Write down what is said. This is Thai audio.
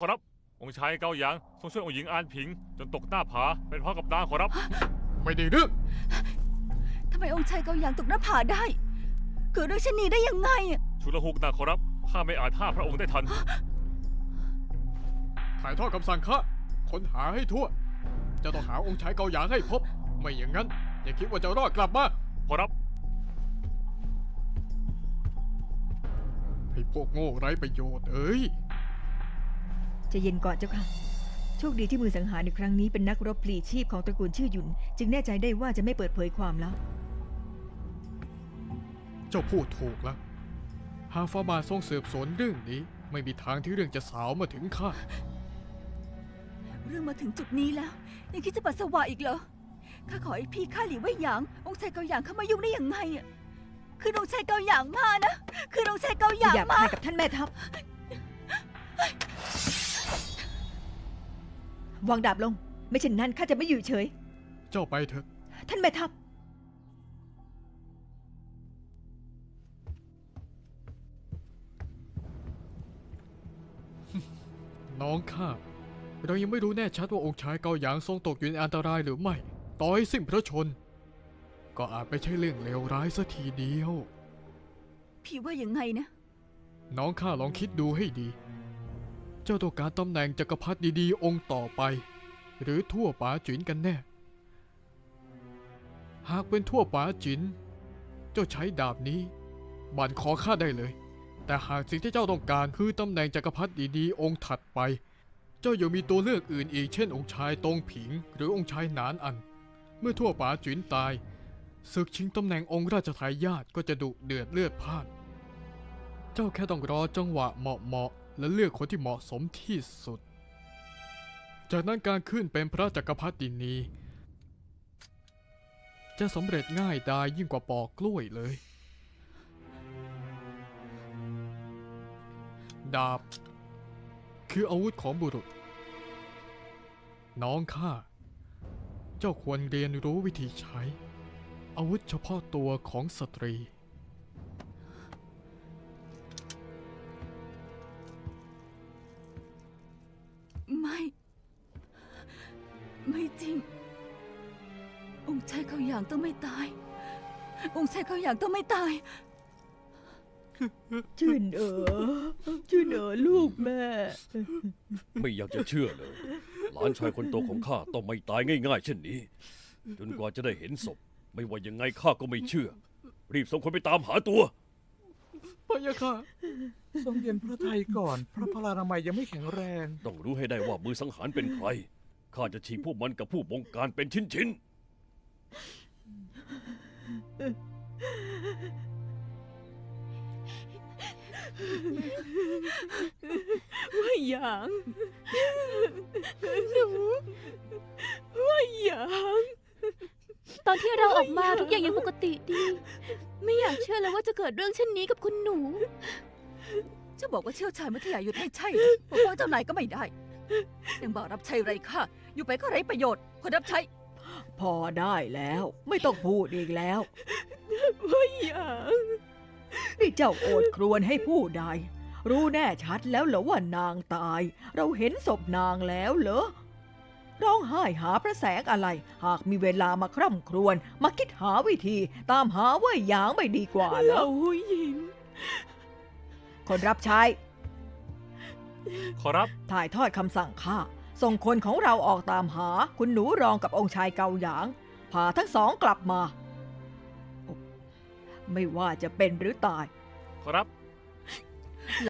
ขอรับ องค์ชายเกาหยางทรงช่วยองค์หญิงอานผิง จนตกหน้าผาเป็นเพราะกับนางขอรับ ไม่ได้เรื่องทำไมองค์ชายเกาหยางตกหน้าผาได้เกิดเรื่องเช่นนี้ได้ยังไงอะชุลหุกนางขอรับข้าไม่อาจห้ามพระองค์ได้ทัน ถ่ายทอดคำสั่งข้าค้นหาให้ทั่ว จะต้องหาองค์ชายเกาหยางให้พบ ไม่อย่างนั้น อย่าคิดว่าจะรอดกลับมาขอรับ ให้พวกโง่ไร้ประโยชน์เอ้ยใจะเย็นก่อนเจ้าค่ะ โชคดีที่มือสังหารในครั้งนี้เป็นนักรบพลีชีพของตระกูลชื่อหยุน จึงแน่ใจได้ว่าจะไม่เปิดเผยความลับเจ้าพูดถูกแล้ว หากฟ้าบาททรงสืบสวนเรื่องนี้ ไม่มีทางที่เรื่องจะสาวมาถึงข้า เรื่องมาถึงจุดนี้แล้ว ยังคิดจะปัสสาวะอีกเหรอ ข้าขอให้พี่ข้าหลีไว้หยาง องค์ชายเกาหยางเข้ามายุ่งได้ยังไงอะคือองค์ชายเกาหยางมานะ คือองค์ชายเกาหยางอย่ามาพายกับท่านแม่ทัพ วางดาบลง ไม่เช่นนั้นข้าจะไม่อยู่เฉย เจ้าไปเถอะ ท่านแม่ทัพ น้องข้าเรายังไม่รู้แน่ชัดว่าองค์ชายเกาหยางทรงตกอยู่ในอันตรายหรือไม่ ต่อให้สิ้นพระชน ก็อาจไม่ใช่เรื่องเลวร้ายสัทีเดียว พี่ว่ายังไงนะ น้องข้าลองคิดดูให้ดี เจ้าต้องการตำแหน่งจักรพรรดิดีๆองค์ต่อไป หรือทั่วป๋าจินกันแน่ หากเป็นทั่วป๋าจิน เจ้าใช้ดาบนี้บั่นขอข้าได้เลย แต่หากสิ่งที่เจ้าต้องการคือตำแหน่งจักรพรรดิดีๆองค์ถัดไป เจ้ายังมีตัวเลือกอื่นอีกเช่นองค์ชายตงผิง หรือองค์ชายหนานอัน เมื่อทั่วป๋าจินตายศึกชิงตำแหน่งองค์ราชทายาทก็จะดุเดือดเลือดพล่าน เจ้าแค่ต้องรอจังหวะเหมาะเหมาะๆ และเลือกคนที่เหมาะสมที่สุด จากนั้นการขึ้นเป็นพระจักรพรรดินีจะสำเร็จง่ายดายยิ่งกว่าปอกกล้วยเลย ดาบ คืออาวุธของบุรุษ น้องข้า เจ้าควรเรียนรู้วิธีใช้ อาวุธเฉพาะตัวของสตรี จริง องค์ชายเขาหยางต้องไม่ตาย องค์ชายเขาหยางต้องไม่ตาย ชื่นเออชื่นเออลูกแม่ ไม่อยากจะเชื่อเลย หลานชายคนโตของข้าต้องไม่ตายง่ายๆ เช่นนี้ จนกว่าจะได้เห็นศพ ไม่ว่ายังไงข้าก็ไม่เชื่อ รีบส่งคนไปตามหาตัว พะยะค่ะทรงเย็นพระไทยก่อน พระพลานามัยยังไม่แข็งแรง ต้องรู้ให้ได้ว่ามือสังหารเป็นใคร ข้าจะฉีกพวกมันกับผู้บงการเป็นชิ้นว่าหยางหนูว่าหยางตอนที่เราออกมาทุกอย่างยังปกติดี ไม่อยากเชื่อเลยว่าจะเกิดเรื่องเช่นนี้กับคุณหนู เจะบอกว่าเชี่ยวชาญวิทยายุทธไม่ใช่นะปกป้องเจ้านายก็ไม่ได้ ยังบอกรับใช้ไรค่ะ อยู่ไปก็ไร้ประโยชน์ คนรับใช้ พอได้แล้ว ไม่ต้องพูดอีกแล้วว่าหยางนี่เจ้าโอดครวญให้ผู้ใด รู้แน่ชัดแล้วเหรอว่านางตาย เราเห็นศพนางแล้วเหรอ ร้องไห้หาพระแสงอะไร หากมีเวลามาคร่ำครวญมาคิดหาวิธีตามหาว่าหยางไม่ดีกว่าเหรอ เราหญิง คนรับใช้ ขอรับ ถ่ายทอดคำสั่งข้า ส่งคนของเราออกตามหาคุณหนูรองกับองค์ชายเกาหยาง พาทั้งสองกลับมา ไม่ว่าจะเป็นหรือตาย ขอรับ